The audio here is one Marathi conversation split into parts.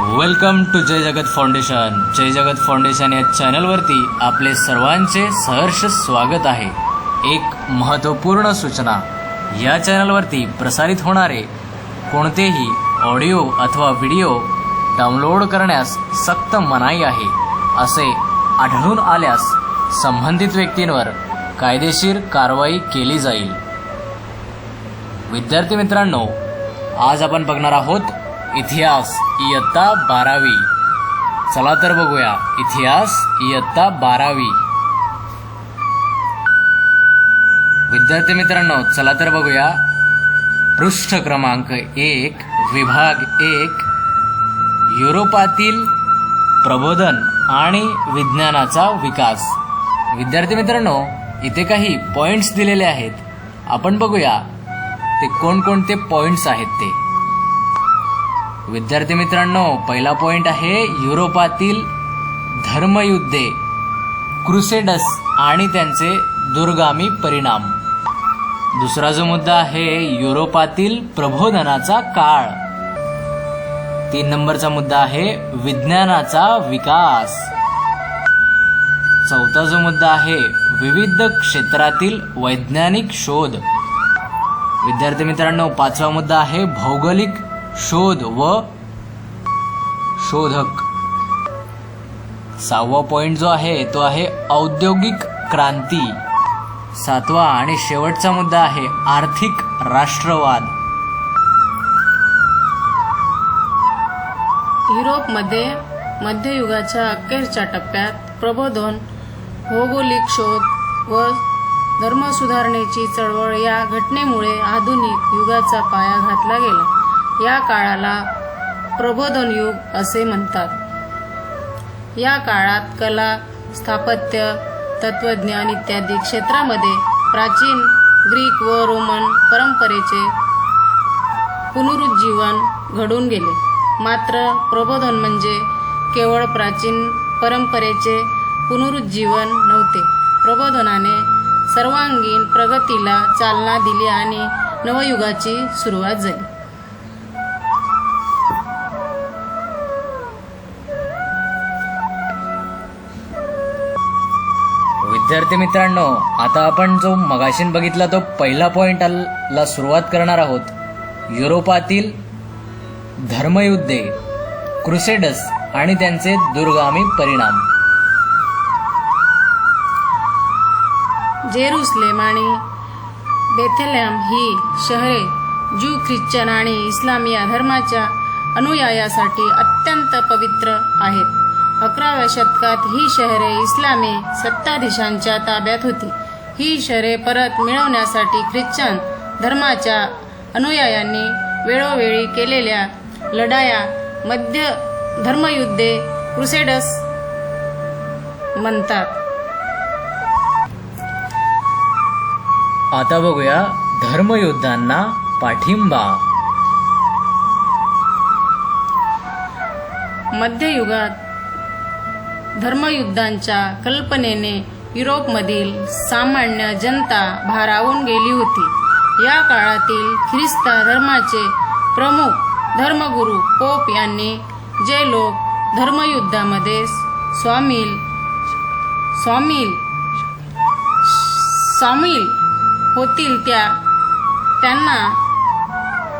वेलकम टू जय जगत फाउंडेशन जय जगत फाउंडेशन या चॅनलवरती आपले सर्वांचे सहर्ष स्वागत आहे. एक महत्त्वपूर्ण सूचना. या चॅनलवरती प्रसारित होणारे कोणतेही ऑडिओ अथवा व्हिडिओ डाउनलोड करण्यास सक्त मनाई आहे. असे आढळून आल्यास संबंधित व्यक्तींवर कायदेशीर कारवाई केली जाईल. विद्यार्थी मित्रांनो आज आपण बघणार आहोत इतिहास इयत्ता बारावी. चला तर बघूया. इतिहास इयत्ता बारावी. विद्यार्थी मित्रांनो चला तर बघूया. पृष्ठ क्रमांक एक विभाग एक युरोपातील प्रबोधन आणि विज्ञानाचा विकास. विद्यार्थी मित्रांनो इथे काही पॉइंट्स दिलेले आहेत. आपण बघूया. ते कोणकोणते पॉइंट्स आहेत ते. विद्यार्थी मित्रांनो पहिला पॉइंट आहे युरोपातील धर्मयुद्धे. क्रुसेडस आणि त्यांचे दुर्गामी परिणाम. दुसरा जो मुद्दा आहे युरोपातील प्रबोधनाचा काळ. तीन नंबरचा मुद्दा आहे विज्ञानाचा विकास. चौथा जो मुद्दा आहे विविध क्षेत्रातील वैज्ञानिक शोध. विद्यार्थी मित्रांनो पाचवा मुद्दा आहे भौगोलिक शोध व शोधक. सहावा पॉइंट जो आहे तो आहे औद्योगिक क्रांती. सातवा आणि शेवटचा मुद्दा आहे आर्थिक राष्ट्रवाद. युरोपमध्ये मध्ययुगाच्या अखेरच्या टप्प्यात प्रबोधन भौगोलिक शोध व धर्मसुधारणेची चळवळ या घटनेमुळे आधुनिक युगाचा पाया घातला गेला. या काळाला प्रबोधन युग असे म्हणतात. या काळात कला स्थापत्य तत्वज्ञान इत्यादी क्षेत्रामध्ये प्राचीन ग्रीक व रोमन परंपरेचे पुनरुज्जीवन घडून गेले. मात्र प्रबोधन म्हणजे केवळ प्राचीन परंपरेचे पुनरुज्जीवन नव्हते. प्रबोधनाने सर्वांगीण प्रगतीला चालना दिली आणि नवयुगाची सुरुवात झाली. विद्यार्थी मित्रांनो आता आपण जो मगाशीन बघितला तो पहिला पॉइंट ला सुरुवात करणार आहोत. युरोपातील धर्मयुद्धे क्रुसेडस आणि त्यांचे दुर्गामी परिणाम. जेरुसलेम आणि बेथेलॅम ही शहरे ज्यू ख्रिश्चन आणि इस्लामी या धर्माच्या अनुयायासाठी अत्यंत पवित्र आहेत. अकराव्या शतकात ही शहरे इस्लामी सत्ताधीशांच्या ताब्यात होती. ही शहरे परत मिळवण्यासाठी ख्रिश्चन धर्माच्या अनुयायांनी वेळोवेळी केलेल्या लढाया मध्य धर्मयुद्धे क्रुसेडस म्हणतात. आता बघूया धर्मयुद्धांना पाठिंबा. मध्ययुगात धर्मयुद्धांच्या कल्पनेने युरोपमधील सामान्य जनता भारावून गेली होती. या काळातील ख्रिस्त धर्माचे प्रमुख धर्मगुरू पोप यांनी जे लोक धर्मयुद्धामध्ये स्वामील स्वामील सामील होतील त्या त्यांना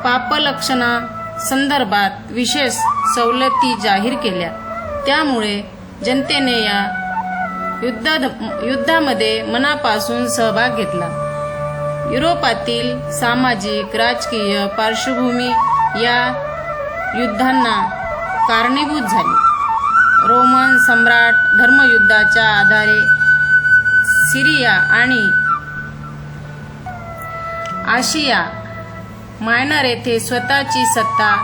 पापलक्षणा संदर्भात विशेष सवलती जाहीर केल्या. त्यामुळे जनतेने या युद्धा युद्धामध्ये मनापासून सहभाग घेतला. युरोपातील सामाजिक राजकीय पार्श्वभूमी या युद्धांना कारणीभूत झाली. रोमन सम्राट धर्मयुद्धाच्या आधारे सिरिया आणि आशिया मायनर येथे स्वतःची सत्ता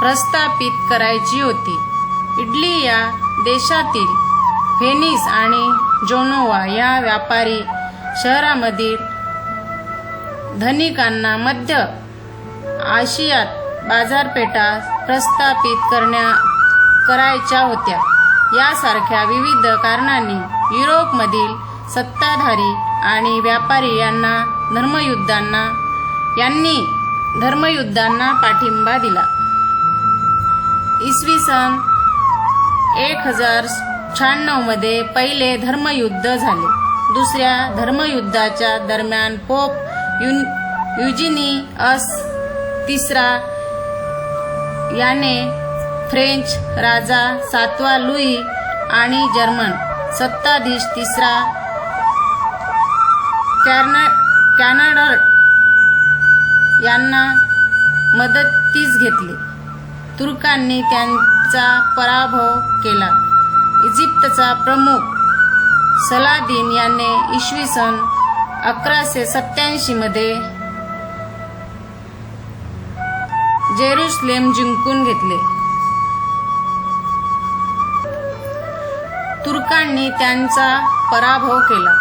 प्रस्थापित करायची होती. इटली या देशातील व्हेनिस आणि जोनोवा या व्यापारी शहरामधील धनिकांना मध्य आशियात बाजारपेठा प्रस्थापित करण्या करायच्या होत्या. यासारख्या विविध कारणांनी युरोपमधील सत्ताधारी आणि व्यापारी यांना धर्मयुद्धांना यांनी धर्मयुद्धांना पाठिंबा दिला. इसवी सन एक हजार शहाण्णवमध्ये पहिले धर्मयुद्ध झाले. दुसऱ्या धर्मयुद्धाच्या दरम्यान पोप युन युजिनिअस तिसरा याने फ्रेंच राजा सातवा लुई आणि जर्मन सत्ताधीश तिसरा कॅनडर यांना मदतीस घेतली. तुर्कांनी चा पराभव केला. इजिप्तचा प्रमुख सलादिन याने इसवी सन अकराशे सत्याऐंशी मध्ये जेरुसलेम जिंकून घेतले. तुर्कांनी त्यांचा पराभव केला.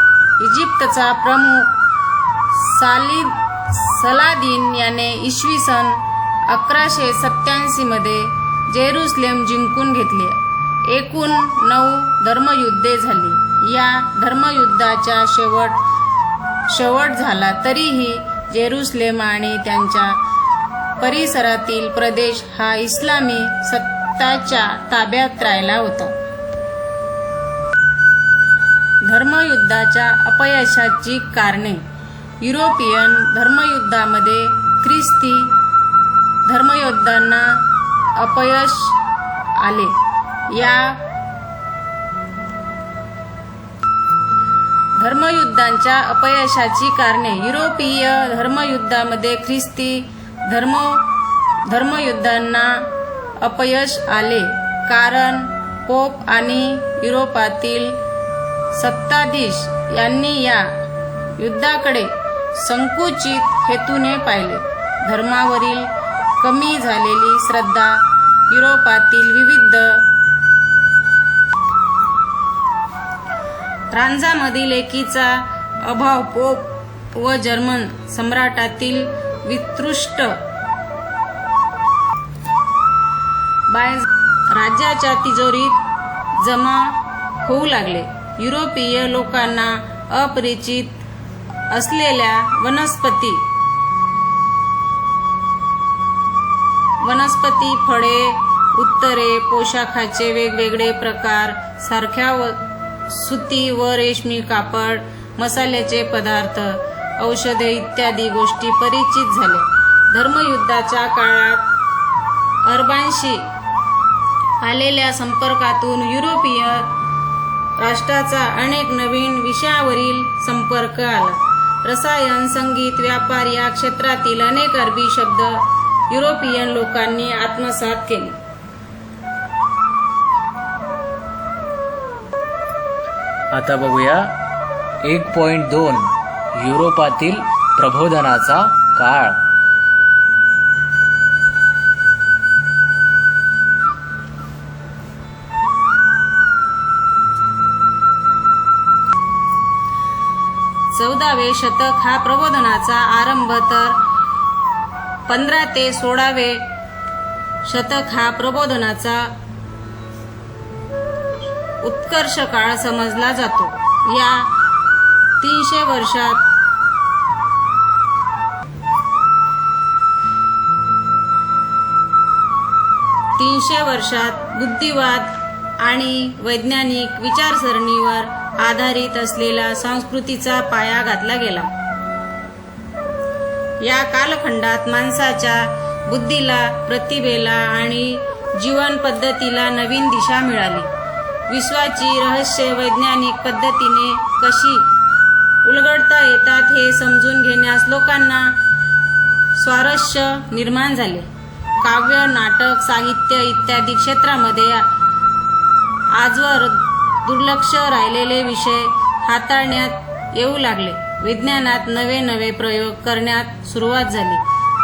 इजिप्तचा प्रमुख सालिद सलादिन याने इसवी सन अकराशे सत्याऐंशी मध्ये जेरुसलेम जिंकून घेतले. एकूण नऊ धर्मयुद्धे झाली. या धर्मयुद्धाचा शेवट शेवट झाला तरीही जेरुसलेम आणि त्यांच्या परिसरातील प्रदेश हा इस्लामी सत्ताच्या ताब्यात राहिला होता. धर्मयुद्धाच्या अपयशाची कारणे. युरोपियन धर्मयुद्धामध्ये ख्रिस्ती धर्मयोद्धांना अपयश आले. या धर्मयुद्धांच्या अपयशाची कारणे. युरोपीय धर्मयुद्धामध्ये ख्रिस्ती धर्म धर्मयुद्धांना अपयश आले. कारण पोप आणि युरोपातील सत्ताधीश यांनी या युद्धाकडे संकुचित हेतूने पाहिले. धर्मावरील कमी झालेली श्रद्धा युरोपातील विविध फ्रान्सामधील एकीचा अभाव पोप व जर्मन सम्राटातील वितृष्ट बाय राज्याच्या तिजोरीत जमा होऊ लागले. युरोपीय लोकांना अपरिचित असलेल्या वनस्पती वनस्पती फळे उत्तरे पोशाखाचे वेगवेगळे प्रकार सारख्या व सुती व रेशमी कापड मसाल्याचे पदार्थ औषधे इत्यादी गोष्टी परिचित झाल्या. धर्मयुद्धाच्या काळात अरबांशी आलेल्या संपर्कातून युरोपीय राष्ट्राचा अनेक नवीन विषयावरील संपर्क आला. रसायन संगीत व्यापार या क्षेत्रातील अनेक अरबी शब्द युरोपियन लोकांनी आत्मसात केले. आता बघूया. एक पॉइंट दोन युरोपातील प्रबोधनाचा काळ. चौदावे शतक हा प्रबोधनाचा आरंभ तर पंधरा ते सोळावे शतक हा प्रबोधनाचा उत्कर्ष काळ समजला जातो. या तीनशे वर्षात तीनशे वर्षात बुद्धिवाद आणि वैज्ञानिक विचारसरणीवर आधारित असलेला संस्कृतीचा पाया घातला गेला. या कालखंडात माणसाच्या बुद्धीला प्रतिभेला आणि जीवन पद्धतीला नवीन दिशा मिळाली. विश्वाची रहस्य वैज्ञानिक पद्धतीने कशी उलगडता येतात हे समजून घेण्यास लोकांना स्वारस्य निर्माण झाले. काव्य नाटक साहित्य इत्यादी क्षेत्रामध्ये आजवर दुर्लक्ष राहिलेले विषय हाताळण्यात येऊ लागले. विज्ञानात नवे नवे प्रयोग करण्यात सुरुवात झाली.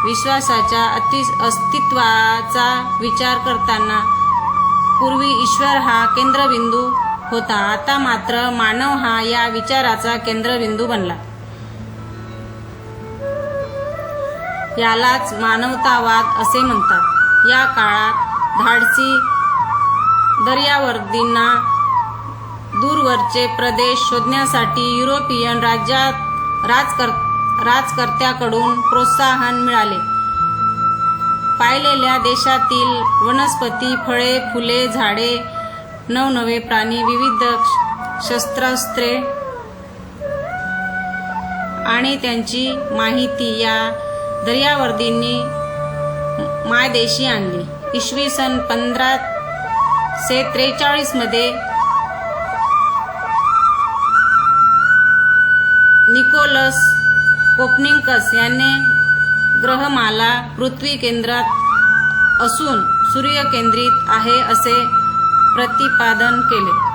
विश्वासाच्या अति अस्तित्वाचा विचार करताना पूर्वी ईश्वर हा केंद्रबिंदू होता. आता मात्र मानव हा या विचाराचा केंद्रबिंदू बनला. यालाच मानवतावाद असे म्हणतात. या काळात धाडसी दर्यावर्दींना दूरवरचे प्रदेश शोधण्यासाठी युरोपियन राज्यात राजकर राजकर्त्याकडून प्रोत्साहन मिळाले. पाहिलेल्या देशातील वनस्पती फळे फुले झाडे नवनवे प्राणी विविध शस्त्रास्त्रे आणि त्यांची माहिती या दर्यावर्दींनी मायदेशी आणली. इसवी सन पंधरा से त्रेचाळीसमध्ये निकोलस कोपनिंकस याने ग्रहमाला पृथ्वी केंद्रात असून सूर्य केंद्रित आहे असे प्रतिपादन केले.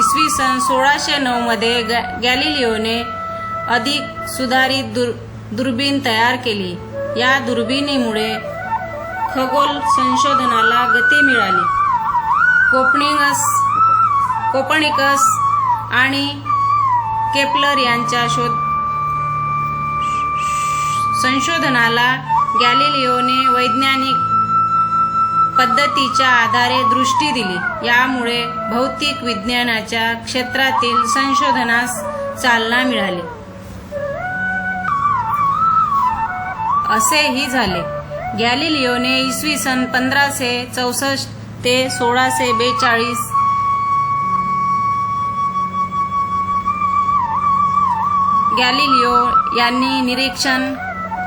इसवी सन सोळाशे नऊ मध्ये गॅ- गॅलिलिओने अधिक सुधारित दुर दुर्बीण तयार केली. या दुर्बिणीमुळे खगोल संशोधनाला गती मिळाली. कोपणिंगस कोपणिकस आणि केपलर यांच्या शोध संशोधनाला गॅलिलिओने वैज्ञानिक पद्धतीच्या आधारे दृष्टी दिली. यामुळे भौतिक विज्ञानाच्या क्षेत्रातील संशोधनास चालना मिळाली. असेही झाले. गॅलिलिओने इसवी सन पंधराशे चौसष्ट ते सोळाशे बेचाळीस. गॅलिलिओ यांनी निरीक्षण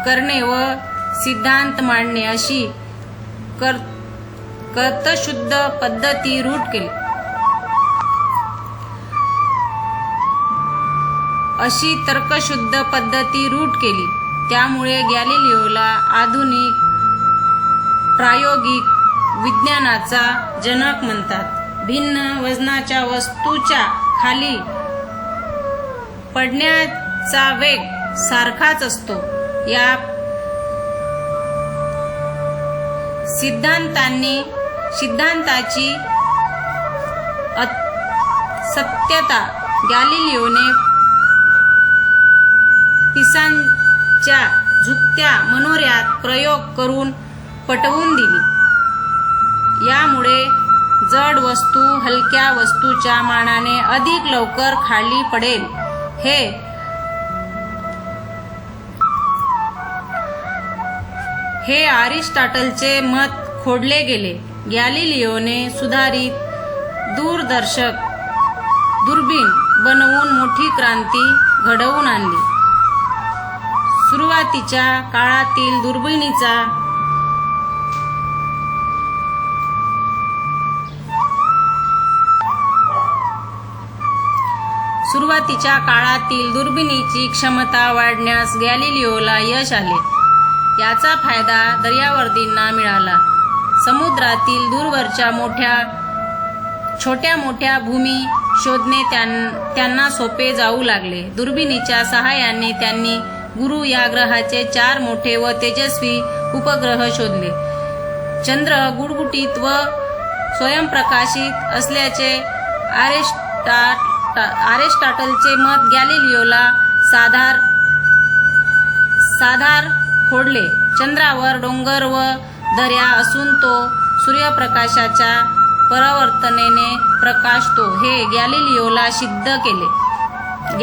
करणे व सिद्धांत मांडणे अशी कर कर्तशुद्ध पद्धती रूट केली. अशी तर्कशुद्ध पद्धती रूट केली. त्यामुळे गॅलिलिओला आधुनिक प्रायोगिक विज्ञानाचा जनक म्हणतात. भिन्न वजनाच्या वस्तूच्या खाली पडण्याचा वेग सारखाच असतो. या सिद्धांतांनी सिद्धांताची सत्यता गॅलिलिओने पिसांच्या झुकत्या मनोऱ्यात प्रयोग करून पटवून दिली. यामुळे जड वस्तू हलक्या वस्तूच्या मानाने अधिक लवकर खाली पडेल. हे हे अरिस्टॉटलचे मत खोडले गेले. गॅलिलिओने सुधारित दूरदर्शक दुर्बीण बनवून मोठी क्रांती घडवून आणली. सुरुवातीच्या काळातील दुर्बिणीचा सुरुवातीच्या काळातील दुर्बिणीची क्षमता वाढण्यास गॅलिलिओला यश आले. याचा फायदा दर्यावर्दींना मिळाला. समुद्रातील दूरवरच्या मोठ्या छोट्या मोठ्या भूमी शोधणे त्यां- त्यांना सोपे जाऊ लागले. दुर्बिणीच्या सहाय्याने त्यांनी गुरु या ग्रहाचे चार मोठे व तेजस्वी उपग्रह शोधले. चंद्र गुडगुटीत व स्वयंप्रकाशित असल्याचे आरेस्टा आरेस्टॉटलचे मत गॅलिलिओला साधार साधार फोडले. चंद्रावर डोंगर व दऱ्या असून तो सूर्यप्रकाशाच्या परावर्तनेने प्रकाशतो. हे गॅलिलिओला सिद्ध केले.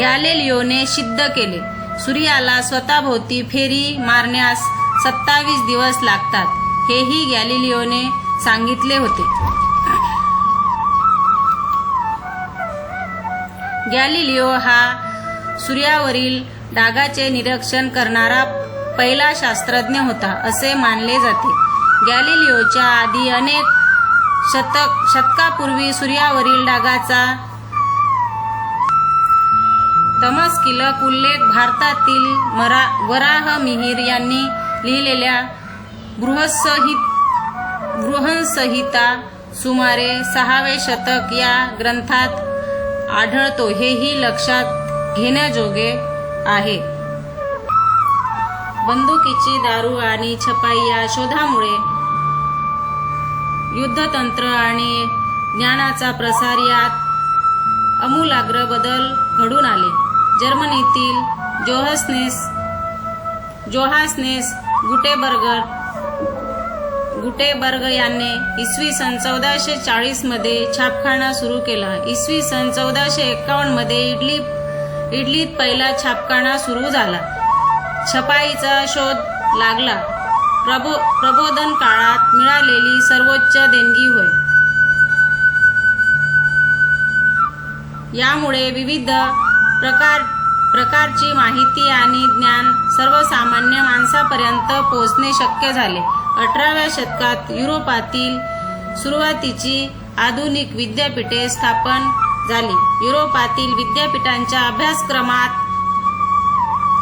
गॅलिलिओने सिद्ध केले. सूर्याला स्वतःभोवती फेरी मारण्यास सत्तावीस दिवस लागतात. हेही गॅलिलिओने सांगितले होते. गॅलिलिओ हा सूर्यावरील डागाचे निरीक्षण करणारा पहिला शास्त्रज्ञ होता असे मानले जाते. गॅलिलिओच्या आधी अनेक शतक शतकापूर्वी सूर्यावरील डागाचा तमस्किलक उल्लेख भारतातील मरा वराह मिहीर यांनी लिहिलेल्या गृहसहित बृहंसहिता सुमारे सहावे शतक या ग्रंथात आढळतो हेही लक्षात घेण्याजोगे आहे. बंदुकीची दारू आणि छपाई या शोधामुळे युद्धतंत्र आणि ज्ञानाचा प्रसार यात अमूलाग्र बदल घडून आले. जर्मनीतील जोहसनेस जोहासनेस गुटेबर्गर गुटेबर्ग यांनी इसवी सन चौदाशे चाळीसमध्ये छापखाना सुरू केला. इसवी सन चौदाशे एकावन्नमध्ये इडली इडलीत पहिला छापखाना सुरू झाला. छपाईचा शोध लागला. प्रबो प्रबोधन काळात मिळालेली सर्वोच्च देणगी होय. यामुळे विविध प्रकार प्रकारची माहिती आणि ज्ञान सर्वसामान्य माणसापर्यंत पोहोचणे शक्य झाले. अठराव्या शतकात युरोपातील सुरुवातीची आधुनिक विद्यापीठे स्थापन झाली. युरोपातील विद्यापीठांच्या अभ्यासक्रमात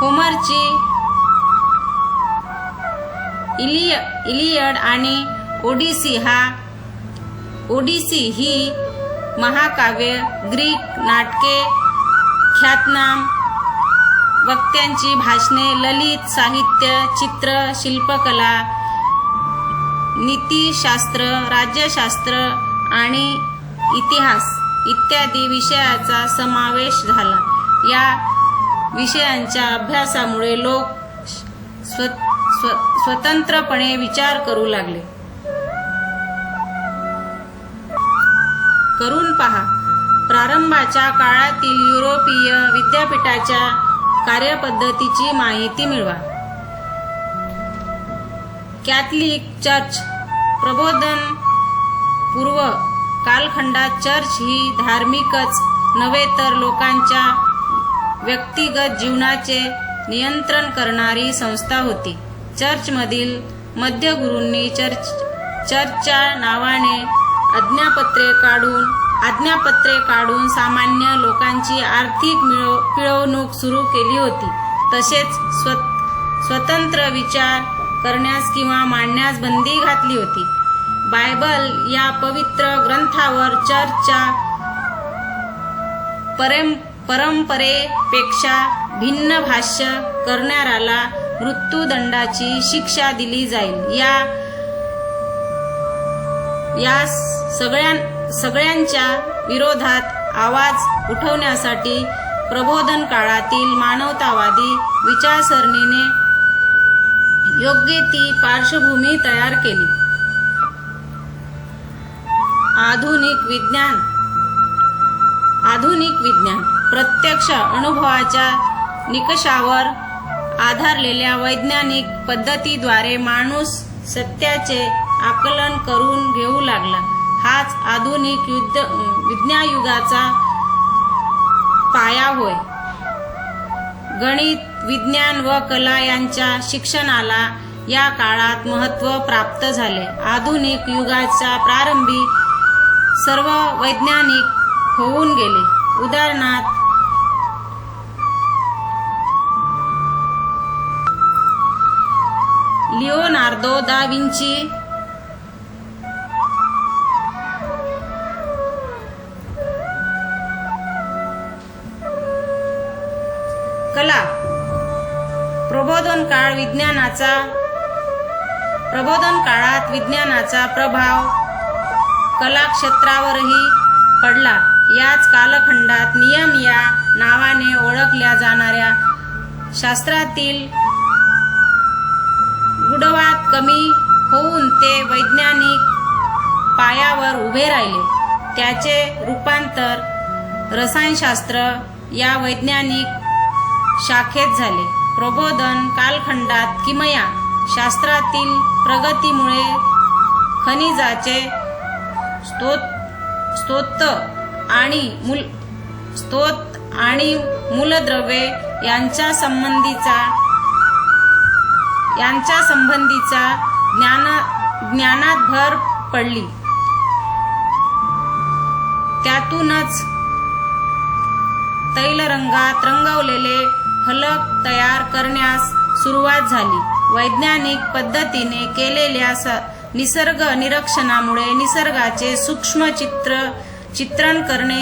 होमरची इलिय इलियड आणि ओडिसी हा ओडिसी ही महाकाव्य ग्रीक नाटके ख्यातनाम वक्त्यांची भाषणे ललित साहित्य चित्र शिल्पकला नीतीशास्त्र राज्यशास्त्र आणि इतिहास इत्यादी विषयाचा समावेश झाला. या विषयांच्या अभ्यासामुळे लोक स्व स्व स्वतंत्रपणे विचार करू लागले. करून पहा. प्रारंभाच्या काळातील युरोपीय विद्यापीठाच्या कार्यपद्धतीची माहिती मिळवा. कॅथलिक चर्च प्रबोधन पूर्व कालखंडात चर्च ही धार्मिकच नव्हे तर लोकांच्या व्यक्तिगत जीवनाचे नियंत्रण करणारी संस्था होती. चर्चमधील मध्यगुरूंनी चर्च चर्चच्या नावाने आज्ञापत्रे काढून आज्ञापत्रे काढून सामान्य लोकांची आर्थिक मिळव पिळवणूक सुरू केली होती. तसेच स्व स्वतंत्र विचार करण्यास किंवा मांडण्यास बंदी घातली होती. बायबल या पवित्र ग्रंथावर चर्चच्या परम परंपरेपेक्षा भिन्न भाष्य करणाऱ्याला मृत्यूदंडाची शिक्षा दिली जाईल. या या सगळ्या सगळ्यांच्या विरोधात आवाज उठवण्यासाठी प्रबोधन काळातील मानवतावादी विचारसरणीने योग्य ती पार्श्वभूमी तयार केली. आधुनिक विज्ञान. आधुनिक विज्ञान. प्रत्यक्ष अनुभवाच्या निकषावर आधारलेल्या वैज्ञानिक पद्धतीद्वारे माणूस सत्याचे आकलन करून घेऊ लागला. हाच आधुनिक युद्ध विज्ञायुगाचा पाया होय. गणित विज्ञान व कला यांच्या शिक्षणाला या काळात महत्त्व प्राप्त झाले. आधुनिक युगाच्या प्रारंभी सर्व वैज्ञानिक होऊन गेले. उदाहरणार्थ लिओनार्दो दा विंची प्रबोधन काळ विज्ञानाचा प्रबोधन काळात विज्ञानाचा प्रभाव कला क्षेत्रावरही पडला. याच कालखंडात नियम या नावाने ओळखल्या जाणाऱ्या शास्त्रातील गुडवाद कमी होऊन ते वैज्ञानिक पायावर उभे राहिले. त्याचे रूपांतर रसायनशास्त्र या वैज्ञानिक शाखेत झाले. प्रबोधन कालखंडात किमया. शास्त्रातील प्रगतीमुळे खनिजाचे स्तोत स्तोत आणि मूल स्तोत आणि मूलद्रव्ये यांच्या संबंधीचा यांच्या संबंधीचा ज्ञान ज्ञानात भर पडली. त्यातूनच तैलरंगात रंगवलेले फलक तयार करण्यास सुरुवात झाली. वैज्ञानिक पद्धतीने केलेल्या स निसर्ग निरीक्षणामुळे निसर्गाचे सूक्ष्म चित्र चित्रण करणे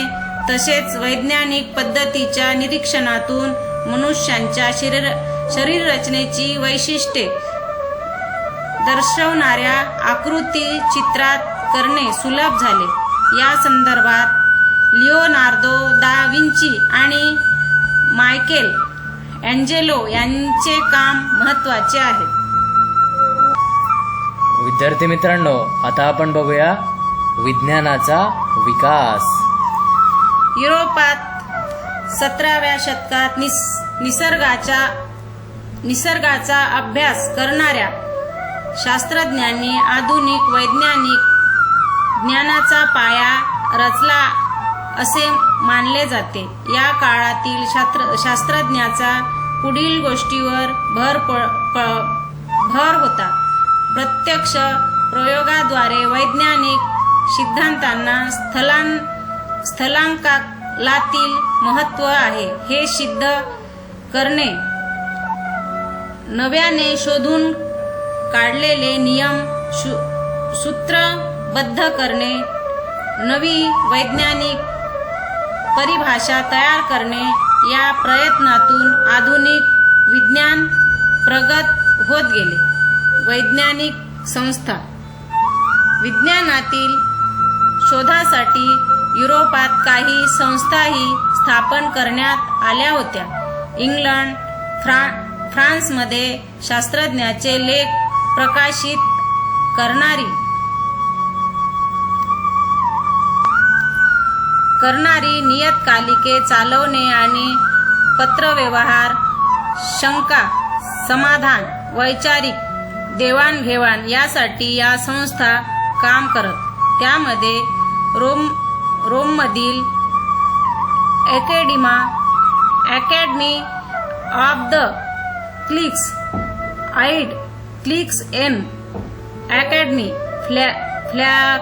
तसेच वैज्ञानिक पद्धतीच्या निरीक्षणातून मनुष्यांच्या शरीर शरीर रचनेची वैशिष्ट्ये दर्शवणाऱ्या आकृती चित्रात करणे सुलभ झाले. या संदर्भात लिओनार्दो दा विंची आणि मायकेल अँजेलो यांचे काम महत्त्वाचे आहे. विद्यार्थी मित्रांनो आता आपण बघूया विज्ञानाचा विकास. युरोपात सतराव्या शतकात निस निसर्गाच्या निसर्गाचा अभ्यास करणाऱ्या शास्त्रज्ञांनी आधुनिक वैज्ञानिक ज्ञानाचा पाया रचला असे मानले जाते. या काळातील शास्त्र शास्त्रज्ञाचा पुढील गोष्टीवर भर प, प, भर होता. प्रत्यक्ष प्रयोगाद्वारे वैज्ञानिक सिद्धांतांना स्थलां स्थलांकालातील महत्त्व आहे हे सिद्ध करणे. नव्याने शोधून काढलेले नियम सूत्रबद्ध करणे. नवी वैज्ञानिक परिभाषा तयार करणे. या प्रयत्नातून आधुनिक विज्ञान प्रगत होत गेले. वैज्ञानिक संस्था विज्ञानातील शोधासाठी युरोपात काही संस्थाही स्थापन करण्यात आल्या होत्या. इंग्लंड फ्रा फ्रान्समध्ये शास्त्रज्ञाचे लेख प्रकाशित करणारी करणारी नियतकालिके चालवणे आणि पत्रव्यवहार शंका समाधान वैचारिक देवाणघेवाण यासाठी या संस्था काम करत. त्यामध्ये Rome रोममधील academia academy of the lynx eyed lynx N academy फ्लॅ फ्लॅ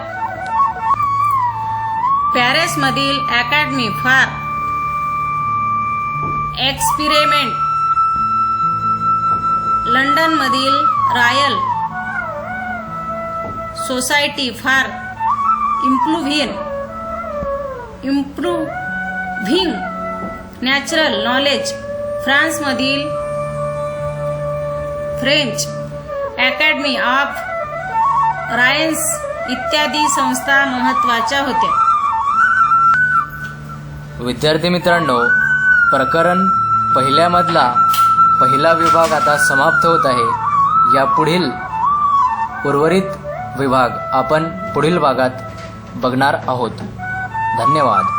पॅरिसमधील academy for experiment. लंडनमधील Royal Society for improving improving natural knowledge फ्रान्समधील फ्रेंच अकॅडमी ऑफ रायन्स इत्यादी संस्था महत्त्वाच्या होत्या. विद्यार्थी मित्रांनो प्रकरण पहिल्यामधला पहिला विभाग आता समाप्त होत आहे. या पुढील उर्वरित विभाग आपण पुढील भागात बघणार आहोत. धन्यवाद.